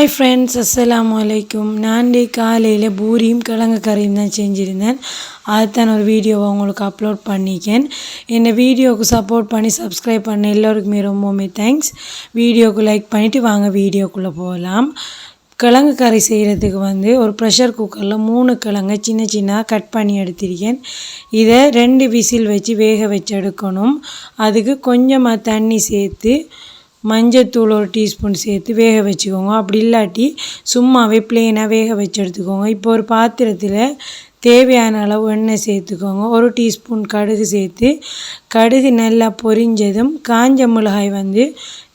Hi friends அஸ்லாம் வலைக்கும் நான் டே காலையில் பூரியும் கிழங்கு கறியும் தான் செஞ்சுருந்தேன். அதுதான் ஒரு வீடியோவை உங்களுக்கு அப்லோட் பண்ணிக்கேன். என்னை வீடியோவுக்கு சப்போர்ட் பண்ணி சப்ஸ்கிரைப் பண்ண எல்லோருக்குமே ரொம்பவுமே தேங்க்ஸ் வீடியோவுக்கு லைக் பண்ணிவிட்டு வாங்க வீடியோக்குள்ளே போகலாம். கிழங்கு கறி செய்கிறதுக்கு வந்து ஒரு ப்ரெஷர் குக்கரில் மூணு கிழங்கு சின்ன சின்ன கட் பண்ணி எடுத்திருக்கேன். இதை ரெண்டு விசில் வச்சு வேக வச்சு எடுக்கணும். அதுக்கு கொஞ்சமாக தண்ணி சேர்த்து மஞ்சத்தூள் ஒரு டீஸ்பூன் சேர்த்து வேக வச்சுக்கோங்க. அப்படி இல்லாட்டி சும்மாவே பிளெயினாக வேக வச்சு எடுத்துக்கோங்க. இப்போ ஒரு பாத்திரத்தில் தேவையான அளவு எண்ணெய் சேர்த்துக்கோங்க. ஒரு டீஸ்பூன் கடுகு சேர்த்து கடுகு நல்லா பொரிஞ்சதும் காஞ்ச மிளகாய் வந்து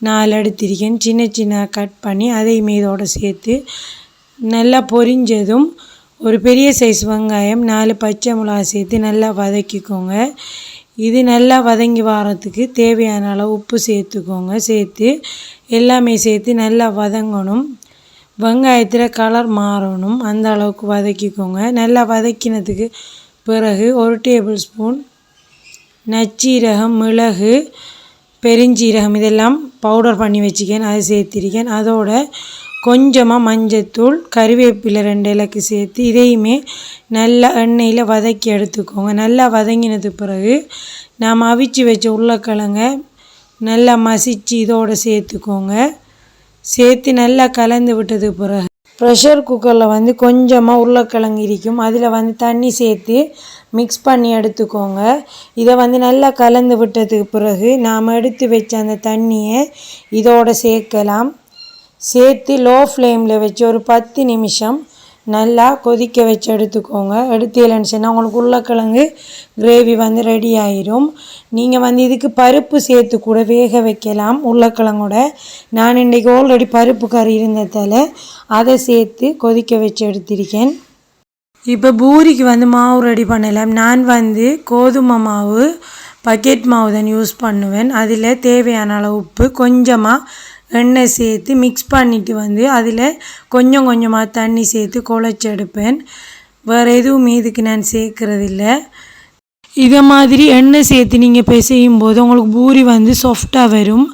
நாலு எடுத்திருக்கேன். சின்ன சின்ன கட் பண்ணி அதையும் இதோடு சேர்த்து நல்லா பொரிஞ்சதும் ஒரு பெரிய சைஸ் வெங்காயம் நாலு பச்சை மிளகாய் சேர்த்து நல்லா வதக்கிக்கோங்க. இது நல்லா வதங்கி வரத்துக்கு தேவையான அளவு உப்பு சேர்த்துக்கோங்க. சேர்த்து எல்லாமே சேர்த்து நல்லா வதங்கணும். வெங்காயத்தில் கலர் மாறணும். அந்த அளவுக்கு வதக்கிக்கோங்க. நல்லா வதக்கினதுக்கு பிறகு ஒரு டேபிள் ஸ்பூன் நச்சீரகம் மிளகு பெருஞ்சீரகம் இதெல்லாம் பவுடர் பண்ணி வச்சுக்கேன். அதை சேர்த்திருக்கேன். அதோட கொஞ்சமாக மஞ்சத்தூள் கறிவேப்பிலை ரெண்டு இலக்கு சேர்த்து இதையுமே நல்லா எண்ணெயில் வதக்கி எடுத்துக்கோங்க. நல்லா வதங்கினது பிறகு நாம் அவிச்சு வச்ச உருளைக்கிழங்க நல்லா மசித்து இதோடு சேர்த்துக்கோங்க. சேர்த்து நல்லா கலந்து விட்டது பிறகு ப்ரெஷர் குக்கரில் வந்து கொஞ்சமாக உருளைக்கிழங்கு இருக்கும் அதில் வந்து தண்ணி சேர்த்து மிக்ஸ் பண்ணி எடுத்துக்கோங்க. இதை வந்து நல்லா கலந்து விட்டதுக்கு பிறகு நாம் எடுத்து வச்ச அந்த தண்ணியை இதோடு சேர்க்கலாம். சேர்த்து லோ ஃப்ளேமில் வச்சு ஒரு பத்து நிமிஷம் நல்லா கொதிக்க வச்சு எடுத்துக்கோங்க. எடுத்து இல்லைன்னு உங்களுக்கு உருளைக்கிழங்கு கிரேவி வந்து ரெடி ஆயிரும். நீங்கள் வந்து இதுக்கு பருப்பு சேர்த்து கூட வேக வைக்கலாம் உருளைக்கிழங்கோட. நான் இன்றைக்கி ஆல்ரெடி பருப்பு கறி இருந்ததால் அதை சேர்த்து கொதிக்க வச்சு எடுத்திருக்கேன். இப்போ பூரிக்கு வந்து மாவு ரெடி பண்ணலாம். நான் வந்து கோதுமை மாவு பக்கெட் மாவு தான் யூஸ் பண்ணுவேன். அதில் தேவையான அளவு உப்பு கொஞ்சமாக எண்ணெய் சேர்த்து மிக்ஸ் பண்ணிவிட்டு வந்து அதில் கொஞ்சம் கொஞ்சமாக தண்ணி சேர்த்து குழச்சி எடுப்பேன் வேறு எதுவும் இதுக்கு நான் சேர்க்குறதில்ல. இதை மாதிரி எண்ணெய் சேர்த்து நீங்கள் பிசையும் போது உங்களுக்கு பூரி வந்து சாஃப்டாக வரும்.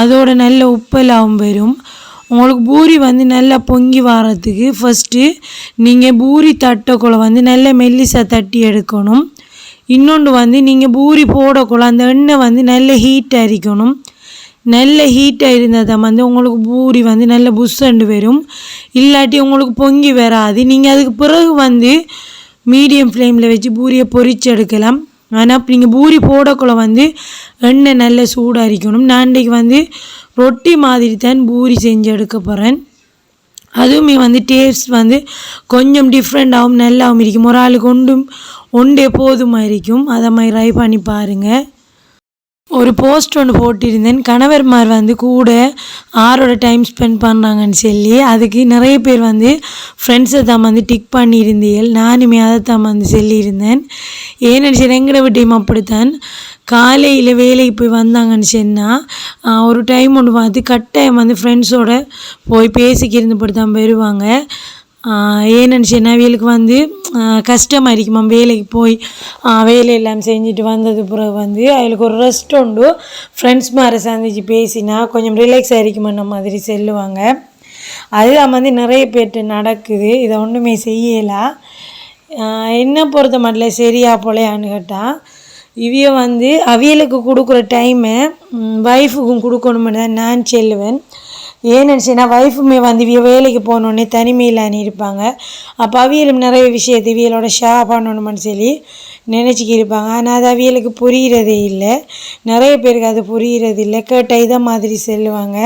அதோட நல்ல உப்பெல்லாம் வரும். உங்களுக்கு பூரி வந்து நல்லா பொங்கி வரத்துக்கு ஃபஸ்ட்டு நீங்கள் பூரி தட்டக்குள்ளே வந்து நல்ல மெல்லிசாக தட்டி எடுக்கணும். இன்னொன்று வந்து நீங்கள் பூரி போடக்குள்ள அந்த எண்ணெய் வந்து நல்ல ஹீட் அரிக்கணும். நல்ல ஹீட்டாக இருந்தால் தான் வந்து உங்களுக்கு பூரி வந்து நல்ல புஷ்ஷண்டு வரும். இல்லாட்டி உங்களுக்கு பொங்கி வராது. நீங்கள் அதுக்கு பிறகு வந்து மீடியம் ஃப்ளேமில் வச்சு பூரியை பொறிச்சு எடுக்கலாம். ஆனால் நீங்கள் பூரி போடக்குள்ள வந்து எண்ணெய் நல்ல சூடாக இருக்கணும் நான் இன்றைக்கு வந்து ரொட்டி மாதிரி தான் பூரி செஞ்சு எடுக்க போகிறேன் அதுவுமே வந்து டேஸ்ட் வந்து கொஞ்சம் டிஃப்ரெண்ட்டாகவும் நல்லாவும் இருக்கும். ஒரு ஆளுக்கு ஒன்றும் ஒன்றே போதுமாக இருக்கும். அதை மாதிரி ட்ரை பண்ணி பாருங்கள் ஒரு போஸ்ட் ஒன்று போட்டிருந்தேன். கணவர்மார் வந்து கூட ஆரோட டைம் ஸ்பெண்ட் பண்ணுறாங்கன்னு சொல்லி அதுக்கு நிறைய பேர் வந்து ஃப்ரெண்ட்ஸை தான் வந்து டிக் பண்ணியிருந்தீர்கள். நானுமே அதை தான் வந்து சொல்லியிருந்தேன். ஏன்னு சரி எங்கட விட்டையும் அப்படித்தான். காலையில் வேலைக்கு போய் வந்தாங்கன்னு சொன்னால் ஒரு டைம் ஒன்று பார்த்து கட்டாயம் வந்து ஃப்ரெண்ட்ஸோடு போய் பேசிக்கிருந்தபடி தான் வருவாங்க ஏன்னு சொன்னால் வந்து கஷ்டமாக இருக்குமா வேலைக்கு போய் வேலையெல்லாம் செஞ்சுட்டு வந்தது பிறகு வந்து அவளுக்கு ஒரு ரெஸ்ட் உண்டு. ஃப்ரெண்ட்ஸ் மாதிரி சந்திச்சு பேசினா கொஞ்சம் ரிலாக்ஸ் ஆகிருக்குமன்ற மாதிரி செல்லுவாங்க. அதுதான் வந்து நிறைய பேர்ட்டு நடக்குது. இதை ஒன்றுமே செய்யலாம் என்ன பொறுத்த மட்டும் சரியா போலையான்னு கேட்டால் இவிய வந்து அவியலுக்கு கொடுக்குற டைமை ஒய்ஃபுக்கும் கொடுக்கணும்னு தான் நான் செல்லுவேன். ஏன்னு நினச்சின்னா ஒய்ஃபுமே வந்து வேலைக்கு போகணுன்னே தனிமையில் இருப்பாங்க. அப்போ அவியலும் நிறைய விஷயத்தை இவியலோட ஷேர் பண்ணணும்னு சொல்லி நினச்சிக்கி இருப்பாங்க. ஆனால் அது அவியலுக்கு புரிகிறதே இல்லை. நிறைய பேருக்கு அது புரிகிறது இல்லை. கேட்ட இதை மாதிரி செல்லுவாங்க.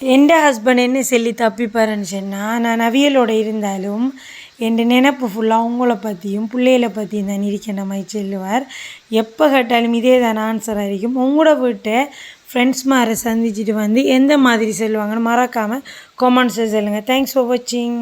எந்த ஹஸ்பண்ட் என்ன சொல்லி தப்பிப்பாருன்னு சொன்னால் நான் அவியலோட இருந்தாலும் என் நினப்பு ஃபுல்லாக அவங்கள பற்றியும் பிள்ளைகளை பற்றியும் தான் இருக்கின்ற மாதிரி சொல்லுவார். எப்போ கேட்டாலும் இதே தான் ஆன்சர் ஆகிருக்கும் உங்களோட வீட்டை ஃப்ரெண்ட்ஸ் மாதிரி சந்திச்சுட்டு வந்து எந்த மாதிரி சொல்லுவாங்கன்னு மறக்காமல் கொமெண்ட்ஸை சொல்லுங்கள் தேங்க்ஸ் ஃபார் வாட்சிங்